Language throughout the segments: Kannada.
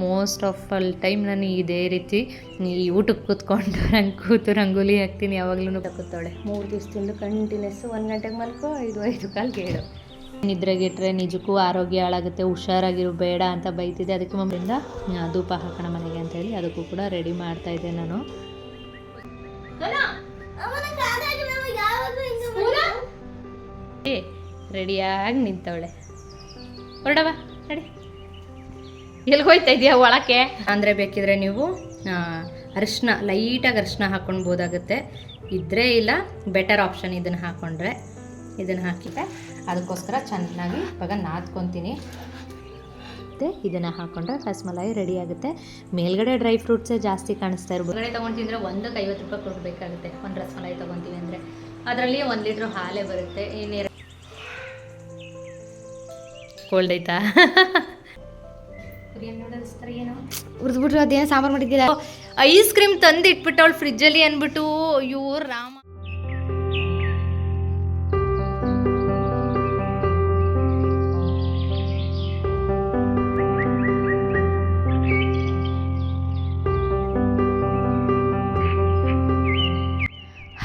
ಮೋಸ್ಟ್ ಆಫ್ ಆಲ್ ಟೈಮ್ ನಾನು ಇದೇ ರೀತಿ ಈ ಊಟಕ್ಕೆ ಕೂತ್ಕೊಂಡು ನಂಗೆ ಕೂತು ರಂಗೋಲಿ ಹಾಕ್ತೀನಿ ಯಾವಾಗಲೂ ಕೂತಾಳೆ ಮೂರು ದಿವಸದಿಂದ ಕಂಟಿನ್ಯೂಸ್ ಒಂದು ಗಂಟೆಗೆ ಮಲ್ಕೋ ಐದು ಐದು ಕಾಲು ಕೇಳು ನಿದ್ರೆಗಿಟ್ರೆ ನಿಜಕ್ಕೂ ಆರೋಗ್ಯ ಹಾಳಾಗುತ್ತೆ ಹುಷಾರಾಗಿರು ಬೇಡ ಅಂತ ಬೈತಿದ್ದೆ. ಅದಕ್ಕೆ ಮಮ್ಮಿಯಿಂದ ಆ, ಧೂಪ ಹಾಕೋಣ ಮನೆಗೆ ಅಂತ ಹೇಳಿ ಅದಕ್ಕೂ ಕೂಡ ರೆಡಿ ಮಾಡ್ತಾ ಇದ್ದೆ ನಾನು. ರೆಡಿಯಾಗಿ ನಿಂತವಳೆ. ಹೊರಡವಾ ನಡಿ. ಎಲ್ಲಿಗೆ ಹೋಯ್ತಾ ಇದೆಯಾ ಒಳಕ್ಕೆ? ಅಂದರೆ ಬೇಕಿದ್ರೆ ನೀವು ಅರಿಶಿನ ಲೈಟಾಗಿ ಅರಿಶಿನ ಹಾಕ್ಕೊಳ್ಬೋದಾಗುತ್ತೆ ಇದ್ದರೆ ಇಲ್ಲ ಬೆಟರ್ ಆಪ್ಷನ್ ಇದನ್ನು ಹಾಕ್ಕೊಂಡ್ರೆ ಇದನ್ನು ಹಾಕಿದ್ರೆ ಅದಕ್ಕೋಸ್ಕರ ಚೆನ್ನಾಗಿ ಇವಾಗ ನಾದ್ಕೊತೀನಿ. ಮತ್ತೆ ಇದನ್ನು ಹಾಕ್ಕೊಂಡ್ರೆ ರಸಮಲಾಯಿ ರೆಡಿ ಆಗುತ್ತೆ. ಮೇಲ್ಗಡೆ ಡ್ರೈ ಫ್ರೂಟ್ಸೇ ಜಾಸ್ತಿ ಕಾಣಿಸ್ತಾ ಇರ್ಬೋದು. ಹೊರಗಡೆ ತೊಗೊತಿದ್ರೆ ಒಂದಕ್ಕೆ ಐವತ್ತು ರೂಪಾಯಿ ಕೊಡಬೇಕಾಗುತ್ತೆ. ಒಂದು ರಸ್ಮಲಾಯಿ ತೊಗೊತೀವಿ ಅಂದರೆ. ಅದರಲ್ಲಿ ಒಂದು ಲೀಟ್ರ್ ಹಾಲೇ ಬರುತ್ತೆ. ಏನೇ ಕೋಲ್ಡ್ ಆಯ್ತಾ? ಏನು ಉರಿದ್ಬಿಟ್ರು ಅದೇನೋ ಸಾಂಬಾರ್ ಮಾಡಿದ್ದಿಲ್ಲ? ಐಸ್ ಕ್ರೀಮ್ ತಂದು ಇಟ್ಬಿಟ್ಟವಳು ಫ್ರಿಜ್ಜಲ್ಲಿ ಅಂದ್ಬಿಟ್ಟು ಅಯ್ಯೋ Rama.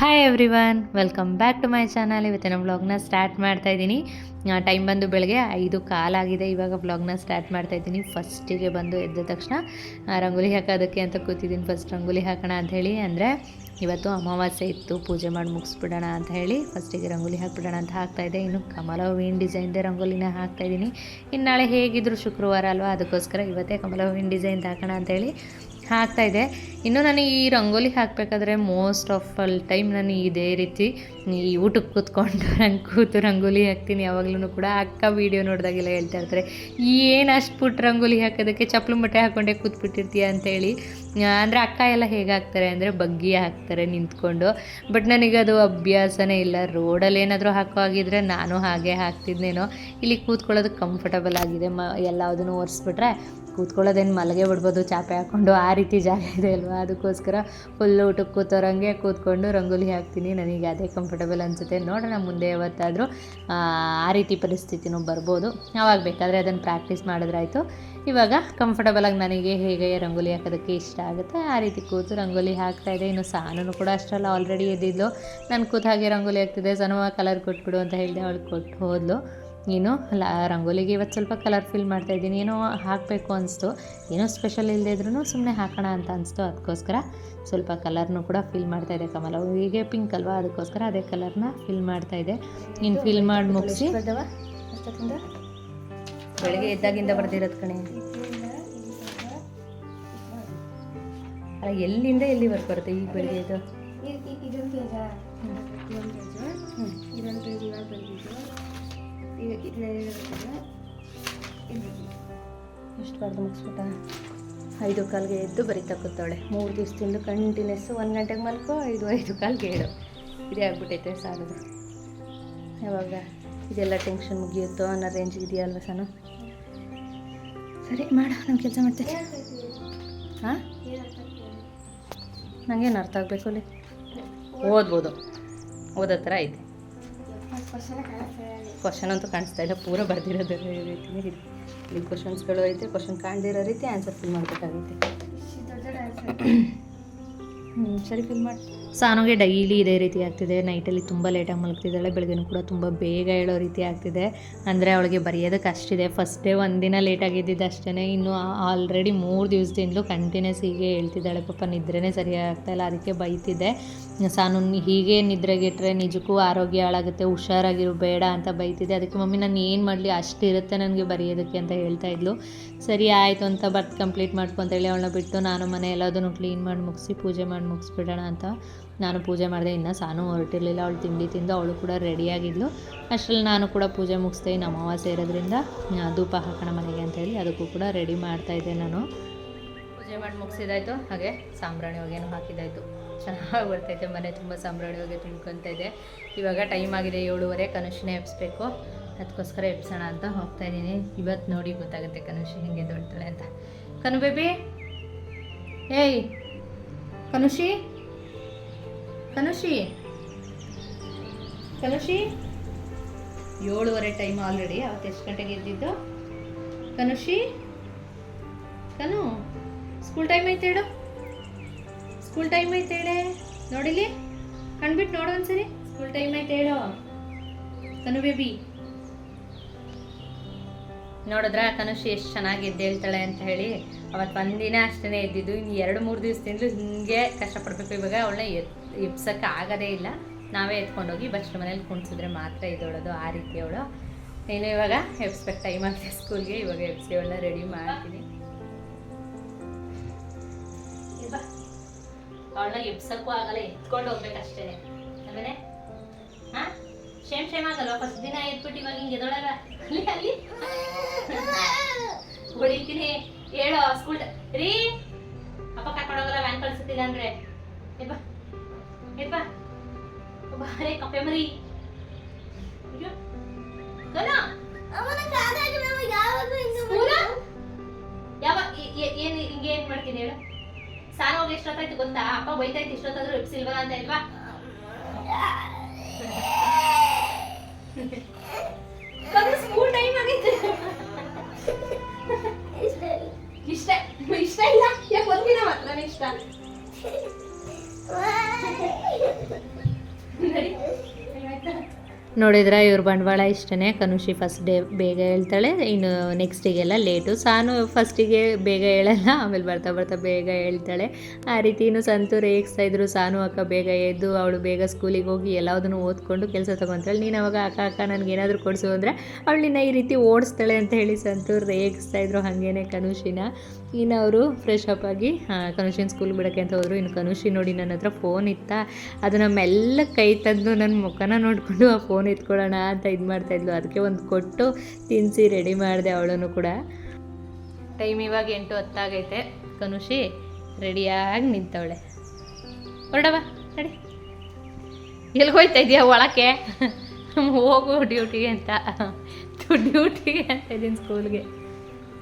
Hi everyone welcome back to my channel ಇವತ್ತಿನ ವ್ಲಾಗ್ನ ಸ್ಟಾರ್ಟ್ ಮಾಡ್ತಾ ಇದ್ದೀನಿ. ಟೈಮ್ ಬಂದು ಬೆಳಗ್ಗೆ ಐದು ಕಾಲಾಗಿದೆ ಇವಾಗ ವ್ಲಾಗ್ನ ಸ್ಟಾರ್ಟ್ ಮಾಡ್ತಾ ಇದ್ದೀನಿ. ಫಸ್ಟಿಗೆ ಬಂದು ಎದ್ದ ತಕ್ಷಣ ರಂಗೋಲಿ ಹಾಕೋದಕ್ಕೆ ಅಂತ ಕೂತಿದ್ದೀನಿ. ಫಸ್ಟ್ ರಂಗೋಲಿ ಹಾಕೋಣ ಅಂತ ಹೇಳಿ ಅಂದರೆ, ಇವತ್ತು ಅಮಾವಾಸ್ಯೆ ಇತ್ತು. ಪೂಜೆ ಮಾಡಿ ಮುಗಿಸ್ಬಿಡೋಣ ಅಂತ ಹೇಳಿ ಫಸ್ಟಿಗೆ ರಂಗೋಲಿ ಹಾಕ್ಬಿಡೋಣ ಅಂತ ಹಾಕ್ತಾ ಇದ್ದೆ. ಇನ್ನು ಕಮಲ ಹೂವಿನ ಡಿಸೈನ್ದೇ ರಂಗೋಲಿನ ಹಾಕ್ತಾ ಇದ್ದೀನಿ. ಇನ್ನು ನಾಳೆ ಹೇಗಿದ್ರು ಶುಕ್ರವಾರ ಅಲ್ವಾ? ಅದಕ್ಕೋಸ್ಕರ ಇವತ್ತೇ ಕಮಲ ಹೂವಿನ ಡಿಸೈನ್ ಹಾಕೋಣ ಅಂತ ಹೇಳಿ ಹಾಕ್ತಾ ಇದೆ. ಇನ್ನು ನಾನು ಈ ರಂಗೋಲಿ ಹಾಕಬೇಕಾದ್ರೆ ಮೋಸ್ಟ್ ಆಫ್ ಆಲ್ ಟೈಮ್ ನಾನು ಇದೇ ರೀತಿ ಈ ಊಟಕ್ಕೆ ಕೂತ್ಕೊಂಡು ನಾನು ಕೂತು ರಂಗೋಲಿ ಹಾಕ್ತೀನಿ. ಯಾವಾಗಲೂ ಕೂಡ ಅಕ್ಕ ವೀಡಿಯೋ ನೋಡಿದಾಗೆಲ್ಲ ಹೇಳ್ತಾ ಇರ್ತಾರೆ, ಏನು ಅಷ್ಟು ಪುಟ್ಟ ರಂಗೋಲಿ ಹಾಕೋದಕ್ಕೆ ಚಪ್ಪಲು ಮಟ್ಟೆ ಹಾಕ್ಕೊಂಡೆ ಕೂತ್ಬಿಟ್ಟಿರ್ತೀಯ? ಅಂತೇಳಿ ಅಂದರೆ ಅಕ್ಕ ಎಲ್ಲ ಹೇಗೆ ಹಾಕ್ತಾರೆ ಅಂದರೆ ಬಗ್ಗಿ ಹಾಕ್ತಾರೆ ನಿಂತ್ಕೊಂಡು. ಬಟ್ ನನಗೆ ಅದು ಅಭ್ಯಾಸನೇ ಇಲ್ಲ. ರೋಡಲ್ಲಿ ಏನಾದರೂ ಹಾಕೋ ಆಗಿದ್ರೆ ನಾನು ಹಾಗೆ ಹಾಕ್ತಿದ್ನೇನೋ. ಇಲ್ಲಿ ಕೂತ್ಕೊಳ್ಳೋದು ಕಂಫರ್ಟಬಲ್ ಆಗಿದೆ. ಮ ಎಲ್ಲದನ್ನು ಒರೆಸ್ಬಿಟ್ರೆ ಕೂತ್ಕೊಳ್ಳೋದೇನು ಮಲಗೆ ಬಿಡ್ಬೋದು, ಚಾಪೆ ಹಾಕ್ಕೊಂಡು ಆ ರೀತಿ ಜಾಗ ಇದೆ ಅಲ್ವಾ? ಅದಕ್ಕೋಸ್ಕರ ಫುಲ್ ಊಟಕ್ಕೆ ಕೂತೋರಂಗೆ ಕೂತ್ಕೊಂಡು ರಂಗೋಲಿ ಹಾಕ್ತೀನಿ. ನನಗೆ ಅದೇ ಕಂಫರ್ಟಬಲ್ ಅನಿಸುತ್ತೆ. ನೋಡೋಣ ಮುಂದೆ ಯಾವತ್ತಾದರೂ, ಆ ರೀತಿ ಪರಿಸ್ಥಿತಿನೂ ಬರ್ಬೋದು. ಆವಾಗ ಬೇಕಾದರೆ ಅದನ್ನು ಪ್ರಾಕ್ಟೀಸ್ ಮಾಡಿದ್ರಾಯಿತು ಇವಾಗ ಕಂಫರ್ಟಬಲಾಗಿ ನನಗೆ ಹೇಗೆ ರಂಗೋಲಿ ಹಾಕೋದಕ್ಕೆ ಇಷ್ಟ ಆಗುತ್ತೆ, ಆ ರೀತಿ ಕೂತು ರಂಗೋಲಿ ಹಾಕ್ತಾ ಇದೆ ಇನ್ನು ಸಾನೂ ಕೂಡ ಅಷ್ಟೆಲ್ಲ ಆಲ್ರೆಡಿ ಎದ್ದಿದ್ಲು. ನಾನು ಕೂತು ಹಾಗೆ ರಂಗೋಲಿ ಹಾಕ್ತಿದ್ದೆ. ಸನವ ಕಲರ್ ಕೊಟ್ಬಿಡು ಅಂತ ಹೇಳಿದೆ, ಅವಳು ಕೊಟ್ಟು ಹೋದ್ಲು. ನೀನು ಲ ರಂಗೋಲಿಗೆ ಇವತ್ತು ಸ್ವಲ್ಪ ಕಲರ್ ಫಿಲ್ ಮಾಡ್ತಾ ಇದ್ದೀನಿ. ಏನೋ ಹಾಕಬೇಕು ಅನಿಸ್ತು. ಏನೋ ಸ್ಪೆಷಲ್ ಇಲ್ಲದೆ ಇದ್ರೂ ಸುಮ್ಮನೆ ಹಾಕೋಣ ಅಂತ ಅನಿಸ್ತು. ಅದಕ್ಕೋಸ್ಕರ ಸ್ವಲ್ಪ ಕಲರ್ನು ಕೂಡ ಫಿಲ್ ಮಾಡ್ತಾ ಇದೆ ಕಮಲ. ಹೀಗೆ ಪಿಂಕ್ ಅಲ್ವಾ? ಅದಕ್ಕೋಸ್ಕರ ಅದೇ ಕಲರ್ನ ಫಿಲ್ ಮಾಡ್ತಾ ಇದೆ ನೀನು ಫಿಲ್ ಮಾಡಿ ಮುಗಿಸಿ. ಬೆಳಿಗ್ಗೆ ಎದ್ದಾಗಿಂದ ಬರ್ದಿರೋದು ಕಣೆ. ಅಲ್ಲ ಎಲ್ಲಿಂದ ಎಲ್ಲಿವರೆಗೆ ಬರುತ್ತೆ ಈಗ ಬೆಳಿಗ್ಗೆ ಇದು ಇದೊಂದು ಪೇಜ ಇದೊಂದು ಪೇಜು ಇದೊಂದು ಪೇಜ್ ಇವಾಗ ಎಷ್ಟು ಬಾರ್ದು ಮುಗಿಸ್ಬಿಟ್ಟ? ಐದು ಕಾಲ್ಗೆ ಎದ್ದು ಬರೀತಾ ಕೂತವಳೆ ಮೂರು ದಿವಸದಿಂದ ಕಂಟಿನ್ಯೂಸ್ ಒಂದು ಗಂಟೆಗೆ ಮಲ್ಕೋ, ಐದು ಐದು ಕಾಲ್ಗೆ ಏಳು. ಇದೇ ಆಗ್ಬಿಟ್ಟೈತೆ ಸಾಲದು. ಯಾವಾಗ? ಇದೆಲ್ಲ ಟೆನ್ಷನ್ ಮುಗಿಯುತ್ತೋ ಅನ್ನೋ ರೇಂಜ್ ಇದೆಯಲ್ವ ಸಾನು? ಸರಿ, ಮಾಡು, ನಾನು ಕೆಲಸ ಮಾಡ್ತೇನೆ. ಹಾಂ ನನಗೇನು ಅರ್ಥ ಆಗಬೇಕು ಅಲ್ಲಿ? ಓದ್ಬೋದು. ಓದೋ ಥರ ಐತೆ. ಕ್ವಶನ್ ಅಂತೂ ಕಾಣಿಸ್ತಾ ಇಲ್ಲ ಪೂರ ಬರ್ದಿರೋದು ರೀತಿ. ಇಲ್ಲಿ ಕ್ವಶನ್ಸ್ಗಳು ಐತೆ ಕ್ವಶನ್ ಕಾಣ್ದಿರೋ ರೀತಿ ಆನ್ಸರ್ ಫಿಲ್ ಮಾಡಬೇಕಾಗುತ್ತೆ. ಸರಿ ಫಿಲ್ ಮಾಡಿ. ಸಾನುಗೆ ಡೈಲಿ ಇದೇ ರೀತಿ ಆಗ್ತಿದೆ. ನೈಟಲ್ಲಿ ತುಂಬ ಲೇಟಾಗಿ ಮಲಗ್ತಿದ್ದಾಳೆ. ಬೆಳಗ್ಗೆ ಕೂಡ ತುಂಬ ಬೇಗ ಹೇಳೋ ರೀತಿ ಆಗ್ತಿದೆ. ಅಂದರೆ ಅವಳಿಗೆ ಬರೆಯೋದಕ್ಕೆ ಅಷ್ಟಿದೆ. ಫಸ್ಟ್ ಡೇ ಒಂದಿನ ಲೇಟಾಗಿದ್ದಿದ್ದು ಅಷ್ಟೇ ಇನ್ನು ಆಲ್ರೆಡಿ ಮೂರು ದಿವಸದಿಂದಲೂ ಕಂಟಿನ್ಯೂಸ್ ಹೀಗೆ ಹೇಳ್ತಿದ್ದಾಳೆ. ಪಾಪ ನಿದ್ರೆನೇ ಸರಿಯಾಗಿ ಆಗ್ತಾಯಿಲ್ಲ ಅದಕ್ಕೆ ಬೈತಿದ್ದೆ. ಸಾನು ಹೀಗೆ ನಿದ್ರೆಗಿಟ್ರೆ ನಿಜಕ್ಕೂ ಆರೋಗ್ಯ ಹಾಳಾಗುತ್ತೆ. ಹುಷಾರಾಗಿರು, ಬೇಡ ಅಂತ ಬೈತಿದ್ದೆ. ಅದಕ್ಕೆ ಮಮ್ಮಿ, ನಾನು ಏನು ಮಾಡಲಿ? ಅಷ್ಟಿರುತ್ತೆ ನನಗೆ ಬರೆಯೋದಕ್ಕೆ ಅಂತ ಹೇಳ್ತಾ ಇದ್ಲು. ಸರಿ, ಆಯಿತು ಅಂತ ಬರ್ತ್ ಕಂಪ್ಲೀಟ್ ಮಾಡ್ಕೊಂತೇಳಿ ಅವಳನ್ನ ಬಿಟ್ಟು ನಾನು ಮನೆ ಎಲ್ಲದನ್ನು ಕ್ಲೀನ್ ಮಾಡಿ ಮುಗಿಸಿ, ಪೂಜೆ ಮಾಡಿ ಮುಗಿಸ್ಬಿಡೋಣ ಅಂತ ನಾನು ಪೂಜೆ ಮಾಡಿದೆ, ಇನ್ನು ಸಾನು ಹೊರಟಿರಲಿಲ್ಲ. ಅವಳು ತಿಂಡಿ ತಿಂದು ಅವಳು ಕೂಡ ರೆಡಿಯಾಗಿದ್ಲು. ಅಷ್ಟರಲ್ಲಿ ನಾನು ಕೂಡ ಪೂಜೆ ಮುಗಿಸ್ದೆ, ಇನ್ನು ಅಮಾವಾಸ್ಯೆ ಇರೋದ್ರಿಂದ ಧೂಪ ಹಾಕೋಣ ಮನೆಗೆ ಅಂತ ಹೇಳಿ ಅದಕ್ಕೂ ಕೂಡ ರೆಡಿ ಮಾಡ್ತಾ ಇದ್ದೆ ನಾನು. ಪೂಜೆ ಮಾಡಿ ಮುಗಿಸಿದಾಯ್ತು, ಹಾಗೆ ಸಾಂಬ್ರಾಣಿ ಹೊಗೆನೂ ಹಾಕಿದ್ದಾಯ್ತು ಚೆನ್ನಾಗಿ ಬರ್ತೈತೆ ಮನೆ, ತುಂಬ ಸಾಂಬ್ರಾಣಿ ಹೊಗೆ ಇದೆ. ಇವಾಗ ಟೈಮ್ ಆಗಿದೆ ಏಳುವರೆ, ಕನುಷನೇ ಎಬ್ಸ್ಬೇಕು. ಅದಕ್ಕೋಸ್ಕರ ಎಪ್ಸೋಣ ಅಂತ ಹೋಗ್ತಾ ಇದ್ದೀನಿ. ಇವತ್ತು ನೋಡಿ ಗೊತ್ತಾಗುತ್ತೆ ಕನುಷಿ ಹಿಂಗೆ ದೊಡ್ತಾಳೆ ಅಂತ. ಕನು ಬೇಬಿ! ಏಯ್! ಕನುಷಿ! ಕನುಷಿ ಕನುಷಿ ಏಳುವರೆ ಟೈಮ್ ಆಲ್ರೆಡಿ ಅವತ್ತು ಎಷ್ಟು ಗಂಟೆಗೆ ಎದ್ದಿದ್ದು? ಕನುಷಿ ತನು ಸ್ಕೂಲ್ ಟೈಮ್ ಐತೆ ಹೇಳು? ಸ್ಕೂಲ್ ಟೈಮ್ ಐತೆ ಹೇಳೆ? ನೋಡಿಲಿ ಕಣ್ಬಿಟ್ಟು ನೋಡು ಒಂದ್ಸರಿ. ಸ್ಕೂಲ್ ಟೈಮ್ ಐತೆ ಹೇಳು? ತನು ಬೇಬಿ ನೋಡಿದ್ರ ಕನುಷಿ ಎಷ್ಟು ಚೆನ್ನಾಗಿ ಎದ್ದೇಳ್ತಾಳೆ ಅಂತ ಹೇಳಿ? ಅವತ್ತು ಒಂದಿನ ಅಷ್ಟೇ ಇದ್ದಿದ್ದು ಇನ್ನು ಎರಡು ಮೂರು ದಿವಸದಿಂದಲೂ ಹಿಂಗೆ ಕಷ್ಟಪಡಬೇಕು ಇವಾಗ, ಅವಳನ್ನ ಎಬ್ಸಕ್ಕೆ ಆಗೋದೇ ಇಲ್ಲ. ನಾವೇ ಎತ್ಕೊಂಡೋಗಿ ಬಸ್ಟ್ ಮನೇಲಿ ಕುಣಿಸಿದ್ರೆ ಮಾತ್ರ ಇದೊಳೋದು ಆ ರೀತಿ ಅವಳು. ಏನು ಇವಾಗ ಎಬ್ಸ್ಬೇಕು ಟೈಮ್ ಆಗ್ತದೆ ಸ್ಕೂಲ್ಗೆ ಇವಾಗ ಎಬ್ಸಿ ಅವಳನ್ನ ರೆಡಿ ಮಾಡ್ತೀನಿ. ಅವಳನ್ನ ಎಬ್ಸಕ್ಕೂ ಆಗಲ್ಲ, ಎತ್ಕೊಂಡು ಹೋಗ್ಬೇಕಷ್ಟೇ. ಆಮೇಲೆ, ಹಾ? ಶೇಮ್ ಶೇಮ್ ಆಗಲ್ಲ ಫಸ್ಟ್ ದಿನ ಎತ್ಬಿಟ್ಟು ಇವಾಗ ಹಿಂಗೆ ಎದೊಳಗ? ಅಲ್ಲಿ ಅಲ್ಲಿ. ಹೊಡಿತೀನಿ. ಹೇಳೋ ಸ್ಕೂಲ್ ರೀ, ಅಪ್ಪ ಕರ್ಕೊಂಡು ಹೋಗಲ್ಲ ವ್ಯಾನ್ ಕಳ್ಸುತ್ತಿಲ್ಲ ಅಂದ್ರೆ. ಎಬ್ಬ ಎಬ್ಬ ಬಾರೆ ಕಪ್ಪೆ ಮರಿ ಅಯ್ಯೋ ಗನ ಸ್ಕೂಲ ಯಾವ ಏನು ಹಿಂಗೆ ಏನು ಮಾಡ್ತೀನಿ ಹೇಳು ಸಾರ ಹೋಗಿ ಎಷ್ಟೊತ್ತಾಯ್ತು ಗೊತ್ತಾ ಅಪ್ಪ ಬೈತಾಯ್ತು ಇಷ್ಟೊತ್ತಾದ್ರೂ ಎಪ್ಸಿಲ್ವಾ ಅಂತ ಇಲ್ವಾ ಸ್ಕೂಲ್ ಟೈಮ್ ಆಗಿತ್ತು ಇಷ್ಟ ಇಷ್ಟ ಇಲ್ಲ ಯಾಕೆ ಒಂದಿನ ಮಾತ್ರ ಇಷ್ಟ? ನೋಡಿದ್ರೆ ಇವ್ರ ಬಂಡವಾಳ ಇಷ್ಟನೇ. ಕನುಷಿ ಫಸ್ಟ್ ಡೇ ಬೇಗ ಹೇಳ್ತಾಳೆ. ಇನ್ನು ನೆಕ್ಸ್ಟಿಗೆಲ್ಲ ಲೇಟು ಸಾನು ಫಸ್ಟಿಗೆ ಬೇಗ ಹೇಳಲ್ಲ, ಆಮೇಲೆ ಬರ್ತಾ ಬರ್ತಾ ಬೇಗ ಹೇಳ್ತಾಳೆ. ಆ ರೀತಿ ಇನ್ನು ಸಂತು ರೇಗಿಸ್ತಾ ಇದ್ರು. ಸಾನು ಅಕ್ಕ ಬೇಗ ಎದ್ದು, ಅವಳು ಬೇಗ ಸ್ಕೂಲಿಗೆ ಹೋಗಿ ಎಲ್ಲದನ್ನು ಓದ್ಕೊಂಡು ಕೆಲಸ ತೊಗೊತಾಳೆ. ನೀನು ಅವಾಗ ಅಕ್ಕ ಅಕ್ಕ ನನಗೆ ಏನಾದರೂ ಕೊಡಿಸು ಅಂದರೆ, ಅವಳು ಈ ರೀತಿ ಓಡಿಸ್ತಾಳೆ ಅಂತ ಹೇಳಿ ಸಂತೂರ್ ರೇಗಿಸ್ತಾ ಇದ್ರು. ಹಾಗೇನೆ ಕನುಷಿನ. ಇನ್ನು ಅವರು ಫ್ರೆಶ್ ಅಪ್ ಆಗಿ ಕನುಷಿನ ಸ್ಕೂಲ್ ಬಿಡೋಕ್ಕೆ ಅಂತ ಹೋದರು. ಇನ್ನು ಕನುಷಿ ನೋಡಿ ನನ್ನ ಹತ್ರ ಫೋನ್ ಇತ್ತ ಅದನ್ನ ಮೆಲ್ಲ ಕೈ ತಂದು ನನ್ನ ಮುಖನ ನೋಡಿಕೊಂಡು ಆ ಫೋನ್ ಎತ್ಕೊಳ್ಳೋಣ ಅಂತ ಇದು ಮಾಡ್ತಾಯಿದ್ಲು ಅದಕ್ಕೆ ಒಂದು ಕೊಟ್ಟು ತಿನ್ನಿಸಿ ರೆಡಿ ಮಾಡಿದೆ ಅವಳನ್ನು ಕೂಡ. ಟೈಮ್ ಇವಾಗ ಎಂಟು ಹೊತ್ತಾಗೈತೆ. ಕನುಷಿ ರೆಡಿಯಾಗಿ ನಿಂತವಳೆ. ಹೊರಡವ ರೆಡಿ ಎಲ್ಲಿ ಹೋಯ್ತಾ ಇದೆಯಾ ಒಳಕ್ಕೆ? ಹೋಗು ಡ್ಯೂಟಿಗೆ ಅಂತ. ಡ್ಯೂಟಿಗೆ ಅಂತ ಇದ್ದೀನಿ ಸ್ಕೂಲ್ಗೆ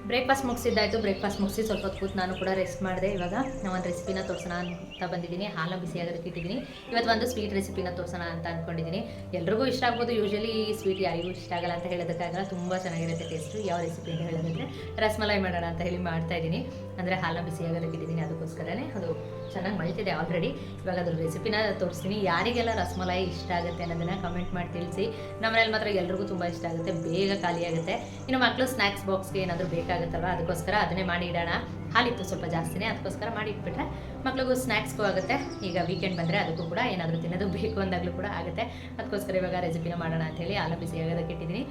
ಬ್ರೇಕ್ಫಾಸ್ಟ್ ಮುಗಿಸಿದ್ದಾಯ್ತು ಬ್ರೇಕ್ಫಾಸ್ಟ್ ಮುಗಿಸಿ ಸ್ವಲ್ಪ ಹೊತ್ತು ಕೂತು ನಾನು ಕೂಡ ರೆಸ್ಟ್ ಮಾಡಿದೆ. ಇವಾಗ ನಾವು ಒಂದು ರೆಸಿಪಿನ ತೋರಿಸೋಣ ಅಂತ ಬಂದಿದ್ದೀನಿ. ಹಾಲ ಬಿಸಿಯಾಗೋದಕ್ಕೆ ಇಟ್ಟಿದ್ದೀನಿ. ಇವತ್ತು ಒಂದು ಸ್ವೀಟ್ ರೆಸಿಪಿನ ತೋರಿಸೋಣ ಅಂತ ಅಂದ್ಕೊಂಡಿದ್ದೀನಿ ಎಲ್ರಿಗೂ ಇಷ್ಟ ಆಗ್ಬೋದು. ಯೂಶಲಿ ಸ್ವೀಟ್ ಯಾರಿಗೂ ಇಷ್ಟ ಆಗಲ್ಲ ಅಂತ ಹೇಳೋದಕ್ಕಾಗಲ್ಲ. ತುಂಬ ಚೆನ್ನಾಗಿರುತ್ತೆ ಟೇಸ್ಟು ಯಾವ ರೆಸಿಪಿ ಅಂತ ಹೇಳೋದಂದ್ರೆ ರಸಮಲೈ ಮಾಡೋಣ ಅಂತ ಹೇಳಿ ಮಾಡ್ತಾ ಇದ್ದೀನಿ. ಅಂದರೆ ಹಾಲನ್ನ ಬಿಸಿಯಾಗೋದಕ್ಕಿದ್ದೀನಿ ಅದಕ್ಕೋಸ್ಕರನೇ ಅದು ಚೆನ್ನಾಗಿ ಮಳಿತಿದೆ ಆಲ್ರೆಡಿ ಇವಾಗ ಅದ್ರ ರೆಸಿಪಿನ ತೋರಿಸ್ತೀನಿ ಯಾರಿಗೆಲ್ಲ ರಸಮಲೈ ಇಷ್ಟ ಆಗುತ್ತೆ ಅನ್ನೋದನ್ನು ಕಮೆಂಟ್ ಮಾಡಿ ತಿಳಿಸಿ. ನಮ್ಮನೇಲಿ ಮಾತ್ರ ಎಲ್ರಿಗೂ ತುಂಬ ಇಷ್ಟ ಆಗುತ್ತೆ, ಬೇಗ ಖಾಲಿ ಆಗುತ್ತೆ ಇನ್ನು ಮಕ್ಕಳು ಸ್ನ್ಯಾಕ್ಸ್ ಬಾಕ್ಸ್ಗೆ ಏನಾದರೂ ಬೇಕಾಗುತ್ತಲ್ವ, ಅದಕ್ಕೋಸ್ಕರ ಅದನ್ನೇ ಮಾಡಿ ಇಡೋಣ. ಹಾಲಿತ್ತು ಸ್ವಲ್ಪ ಜಾಸ್ತಿನೇ ಅದಕ್ಕೋಸ್ಕರ ಮಾಡಿ ಇಟ್ಬಿಟ್ರೆ ಮಕ್ಳಿಗೂ ಸ್ನ್ಯಾಕ್ಸ್ಗೂ ಆಗುತ್ತೆ. ಈಗ ವೀಕೆಂಡ್ ಬಂದರೆ ಅದಕ್ಕೂ ಕೂಡ ಏನಾದರೂ ತಿನ್ನೋದು ಬೇಕು ಅಂದಾಗಲೂ ಕೂಡ ಆಗುತ್ತೆ. ಅದಕ್ಕೋಸ್ಕರ ಇವಾಗ ರೆಸಿಪಿನ ಮಾಡೋಣ ಅಂತೇಳಿ ಹಾಲು ಬಿಸಿ ಆಗೋದಕ್ಕೆ ಇಟ್ಟಿದ್ದೀನಿ.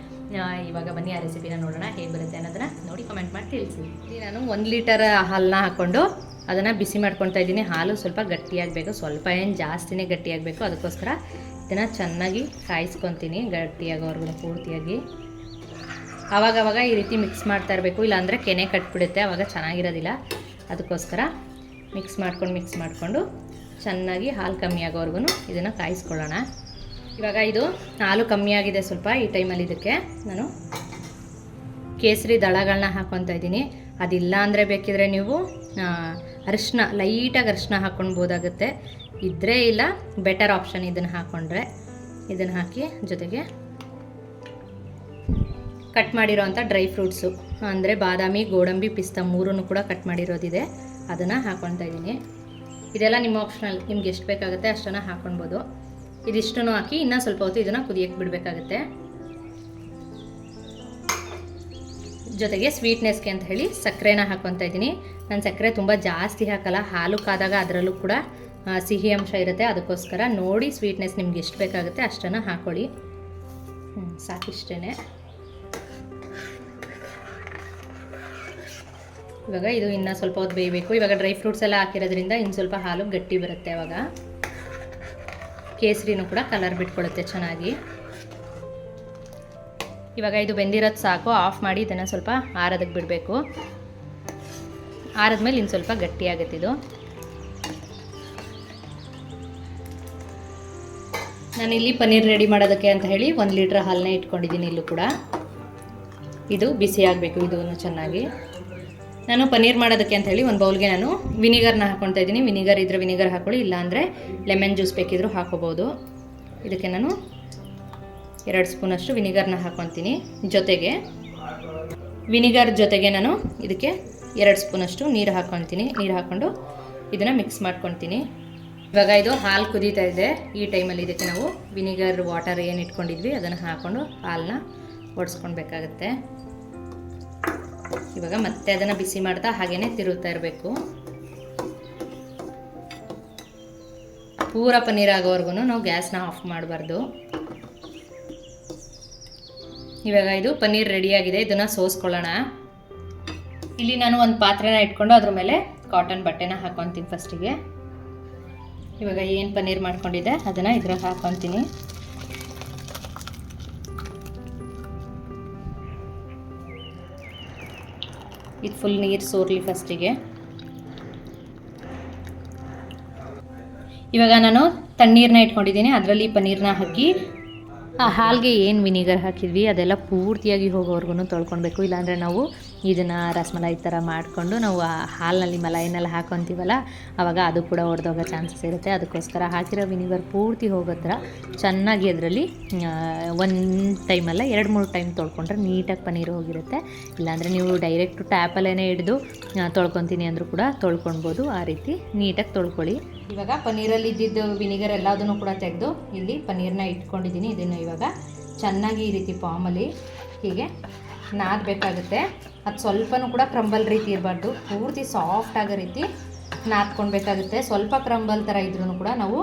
ಇವಾಗ ಬನ್ನಿ ಆ ರೆಸಿಪಿನ ನೋಡೋಣ, ಹೇಗೆ ಬರುತ್ತೆ ಅನ್ನೋದನ್ನ ನೋಡಿ ಕಮೆಂಟ್ ಮಾಡಿ ತಿಳಿಸಿ. ಇಲ್ಲಿ ನಾನು ಒಂದು ಲೀಟರ್ ಹಾಲನ್ನ ಹಾಕ್ಕೊಂಡು ಅದನ್ನು ಬಿಸಿ ಮಾಡ್ಕೊತಾ ಇದ್ದೀನಿ. ಹಾಲು ಸ್ವಲ್ಪ ಗಟ್ಟಿಯಾಗಬೇಕು, ಸ್ವಲ್ಪ ಏನು ಜಾಸ್ತಿನೇ ಗಟ್ಟಿಯಾಗಬೇಕು, ಅದಕ್ಕೋಸ್ಕರ ಇದನ್ನು ಚೆನ್ನಾಗಿ ಕಾಯಿಸ್ಕೊತೀನಿ ಗಟ್ಟಿಯಾಗೋವರೆಗೂ ಪೂರ್ತಿಯಾಗಿ. ಆವಾಗವಾಗ ಈ ರೀತಿ ಮಿಕ್ಸ್ ಮಾಡ್ತಾ ಇರಬೇಕು. ಇಲ್ಲಾಂದರೆ ಕೆನೆ ಕಟ್ಬಿಡುತ್ತೆ. ಆವಾಗ ಚೆನ್ನಾಗಿರೋದಿಲ್ಲ. ಅದಕ್ಕೋಸ್ಕರ ಮಿಕ್ಸ್ ಮಾಡ್ಕೊಂಡು ಮಿಕ್ಸ್ ಮಾಡಿಕೊಂಡು ಚೆನ್ನಾಗಿ ಹಾಲು ಕಮ್ಮಿ ಆಗೋವರೆಗೂ ಇದನ್ನು ಕಾಯಿಸ್ಕೊಳ್ಳೋಣ. ಇವಾಗ ಇದು ಹಾಲು ಕಮ್ಮಿ ಆಗಿದೆ ಸ್ವಲ್ಪ ಈ ಟೈಮಲ್ಲಿ ಇದಕ್ಕೆ. ನಾನು ಕೇಸರಿ ದಳಗಳನ್ನ ಹಾಕ್ಕೊತಾ ಇದ್ದೀನಿ. ಅದಿಲ್ಲ ಅಂದರೆ ಬೇಕಿದ್ರೆ ನೀವು ಅರಿಶಿನ ಲೈಟಾಗಿ ಅರಿಶಿನ ಹಾಕ್ಕೊಳ್ಬೋದಾಗುತ್ತೆ ಇದ್ದರೆ ಇಲ್ಲ ಬೆಟರ್ ಆಪ್ಷನ್ ಇದನ್ನು ಹಾಕ್ಕೊಂಡ್ರೆ ಇದನ್ನು ಹಾಕಿ ಜೊತೆಗೆ ಕಟ್ ಮಾಡಿರೋವಂಥ ಡ್ರೈ ಫ್ರೂಟ್ಸು ಅಂದರೆ ಬಾದಾಮಿ, ಗೋಡಂಬಿ, ಪಿಸ್ತಾ ಮೂರನ್ನು ಕೂಡ ಕಟ್ ಮಾಡಿರೋದಿದೆ. ಅದನ್ನು ಹಾಕ್ಕೊತಾ ಇದ್ದೀನಿ. ಇದೆಲ್ಲ ನಿಮ್ಮ ಆಪ್ಷನಲ್ ನಿಮ್ಗೆ ಎಷ್ಟು ಬೇಕಾಗುತ್ತೆ ಅಷ್ಟನ್ನು ಹಾಕ್ಕೊಳ್ಬೋದು ಇದಿಷ್ಟನ್ನು ಹಾಕಿ ಇನ್ನೂ ಸ್ವಲ್ಪ ಹೊತ್ತು ಇದನ್ನು ಕುದಿಯಕ್ಕೆ ಬಿಡಬೇಕಾಗುತ್ತೆ. ಜೊತೆಗೆ ಸ್ವೀಟ್ನೆಸ್ಗೆ ಅಂತ ಹೇಳಿ ಸಕ್ಕರೆನ ಹಾಕ್ಕೊತಾ ಇದ್ದೀನಿ. ನಾನು ಸಕ್ಕರೆ ತುಂಬ ಜಾಸ್ತಿ ಹಾಕಲ್ಲ, ಹಾಲು ಕಾದಾಗ ಅದರಲ್ಲೂ ಕೂಡ ಸಿಹಿ ಅಂಶ ಇರುತ್ತೆ. ಅದಕ್ಕೋಸ್ಕರ ನೋಡಿ ಸ್ವೀಟ್ನೆಸ್ ನಿಮ್ಗೆ ಎಷ್ಟು ಬೇಕಾಗುತ್ತೆ ಅಷ್ಟನ್ನು ಹಾಕ್ಕೊಳ್ಳಿ ಹ್ಞೂ ಸಾಕಿಷ್ಟೇ ಇವಾಗ ಇದು ಇನ್ನು ಸ್ವಲ್ಪ ಹೊತ್ತು ಬೇಯಬೇಕು. ಇವಾಗ ಡ್ರೈ ಫ್ರೂಟ್ಸ್ ಎಲ್ಲ ಹಾಕಿರೋದ್ರಿಂದ ಇನ್ನು ಸ್ವಲ್ಪ ಹಾಲು ಗಟ್ಟಿ ಬರುತ್ತೆ ಅವಾಗ. ಕೇಸರಿನೂ ಕೂಡ ಕಲರ್ ಬಿಟ್ಕೊಳುತ್ತೆ ಚೆನ್ನಾಗಿ. ಇವಾಗ ಇದು ಬೆಂದಿರೋದು ಸಾಕು. ಆಫ್ ಮಾಡಿ ಇದನ್ನು ಸ್ವಲ್ಪ ಆರೋದಕ್ಕೆ ಬಿಡಬೇಕು. ಆರದ್ಮೇಲೆ ಇನ್ನು ಸ್ವಲ್ಪ ಗಟ್ಟಿಯಾಗುತ್ತೆ ಇದು. ನಾನಿಲ್ಲಿ ಪನ್ನೀರ್ ರೆಡಿ ಮಾಡೋದಕ್ಕೆ ಅಂತ ಹೇಳಿ ಒಂದು ಲೀಟ್ರ್ ಹಾಲನ್ನೇ ಇಟ್ಕೊಂಡಿದ್ದೀನಿ ಇಲ್ಲೂ ಕೂಡ. ಇದು ಬಿಸಿ ಆಗಬೇಕು ಇದು ಚೆನ್ನಾಗಿ. ನಾನು ಪನ್ನೀರ್ ಮಾಡೋದಕ್ಕೆ ಅಂತ ಹೇಳಿ ಒಂದು ಬೌಲ್ಗೆ ನಾನು ವಿನಿಗರ್ನ ಹಾಕ್ಕೊತಾ ಇದ್ದೀನಿ. ವಿನಿಗರ್ ಇದ್ರೆ ವಿನಿಗರ್ ಹಾಕೊಳ್ಳಿ, ಇಲ್ಲಾಂದರೆ ಲೆಮನ್ ಜ್ಯೂಸ್ ಬೇಕಿದ್ರೂ ಹಾಕೋಬೋದು ಇದಕ್ಕೆ ನಾನು ಎರಡು ಸ್ಪೂನಷ್ಟು ವಿನಿಗರ್ನ ಹಾಕ್ಕೊತೀನಿ ಜೊತೆಗೆ. ವಿನಿಗರ್ ಜೊತೆಗೆ ನಾನು ಇದಕ್ಕೆ ಎರಡು ಸ್ಪೂನಷ್ಟು ನೀರು ಹಾಕ್ಕೊತೀನಿ ನೀರು ಹಾಕ್ಕೊಂಡು ಇದನ್ನು ಮಿಕ್ಸ್ ಮಾಡ್ಕೊತೀನಿ ಇವಾಗ ಇದು ಹಾಲು ಕುದೀತಾ ಇದೆ. ಈ ಟೈಮಲ್ಲಿ ಇದಕ್ಕೆ ನಾವು ವಿನಿಗರ್ ವಾಟರ್ ಏನು ಇಟ್ಕೊಂಡಿದ್ವಿ, ಅದನ್ನು ಹಾಕ್ಕೊಂಡು ಹಾಲನ್ನ ಒಡಿಸ್ಕೊಳ್ಬೇಕಾಗತ್ತೆ. ಇವಾಗ ಮತ್ತೆ ಅದನ್ನು ಬಿಸಿ ಮಾಡ್ತಾ ಹಾಗೇನೆ ತಿರುಗ್ತಾ ಇರಬೇಕು. ಪೂರ ಪನ್ನೀರ್ ಆಗೋವರೆಗೂ ನಾವು ಗ್ಯಾಸ್ನ ಆಫ್ ಮಾಡಬಾರ್ದು. ಇವಾಗ ಇದು ಪನ್ನೀರ್ ರೆಡಿಯಾಗಿದೆ ಇದನ್ನು ಸೋಸ್ಕೊಳ್ಳೋಣ. ಇಲ್ಲಿ ನಾನು ಒಂದು ಪಾತ್ರೆನ ಇಟ್ಕೊಂಡು ಅದ್ರ ಮೇಲೆ ಕಾಟನ್ ಬಟ್ಟೆನ ಹಾಕೊತೀನಿ ಫಸ್ಟಿಗೆ ಇವಾಗ ಏನು ಪನ್ನೀರ್ ಮಾಡ್ಕೊಂಡಿದ್ದೆ ಅದನ್ನು ಇದ್ರಾಗ ಹಾಕೊತೀನಿ. ಇದು ಫುಲ್ ನೀರು ಸೋರ್ಲಿ ಫಸ್ಟಿಗೆ. ಇವಾಗ ನಾನು ತಣ್ಣೀರನ್ನ ಇಟ್ಕೊಂಡಿದ್ದೀನಿ, ಅದರಲ್ಲಿ ಪನ್ನೀರನ್ನ ಹಾಕಿ. ಆ ಹಾಲಿಗೆ ಏನು ವಿನಿಗರ್ ಹಾಕಿದ್ವಿ, ಅದೆಲ್ಲ ಪೂರ್ತಿಯಾಗಿ ಹೋಗೋವರೆಗೂ ತೊಳ್ಕೊಳ್ಬೇಕು ಇಲ್ಲಾಂದರೆ ನಾವು ಇದನ್ನು ರಸಮಲಾಯಿ ಥರ ಮಾಡಿಕೊಂಡು ನಾವು ಹಾಲಿನಲ್ಲಿ ಮಲಾಯಿನಲ್ಲಿ ಹಾಕೊತೀವಲ್ಲ ಆವಾಗ ಅದು ಕೂಡ ಒಡೆದೋಗೋ ಚಾನ್ಸಸ್ ಇರುತ್ತೆ. ಅದಕ್ಕೋಸ್ಕರ ಹಾಕಿರೋ ವಿನಿಗರ್ ಪೂರ್ತಿ ಹೋಗೋ ಚೆನ್ನಾಗಿ ಅದರಲ್ಲಿ ಒಂದು ಟೈಮಲ್ಲ ಎರಡು ಮೂರು ಟೈಮ್ ತೊಳ್ಕೊಂಡ್ರೆ ನೀಟಾಗಿ ಪನ್ನೀರು ಹೋಗಿರುತ್ತೆ. ಇಲ್ಲಾಂದರೆ ನೀವು ಡೈರೆಕ್ಟು ಟ್ಯಾಪಲ್ಲೇ ಹಿಡಿದು ತೊಳ್ಕೊತೀನಿ ಅಂದರೂ ಕೂಡ ತೊಳ್ಕೊಳ್ಬೋದು ಆ ರೀತಿ ನೀಟಾಗಿ ತೊಳ್ಕೊಳ್ಳಿ. ಇವಾಗ ಪನ್ನೀರಲ್ಲಿ ಇದ್ದಿದ್ದು ವಿನಿಗರ್ ಎಲ್ಲದನ್ನು ಕೂಡ ತೆಗೆದು ಇಲ್ಲಿ ಪನ್ನೀರನ್ನ ಇಟ್ಕೊಂಡಿದ್ದೀನಿ. ಇದನ್ನು ಇವಾಗ ಚೆನ್ನಾಗಿ ಈ ರೀತಿ ಫಾರ್ಮಲ್ಲಿ ಹೀಗೆ ನಾದಬೇಕಾಗುತ್ತೆ. ಅದು ಸ್ವಲ್ಪನೂ ಕೂಡ ಕ್ರಂಬಲ್ ರೀತಿ ಇರಬಾರ್ದು. ಪೂರ್ತಿ ಸಾಫ್ಟ್ ಆಗೋ ರೀತಿ ನಾದ್ಕೊಳ್ಬೇಕಾಗುತ್ತೆ ಸ್ವಲ್ಪ ಕ್ರಂಬಲ್ ಥರ ಇದ್ರೂ ಕೂಡ ನಾವು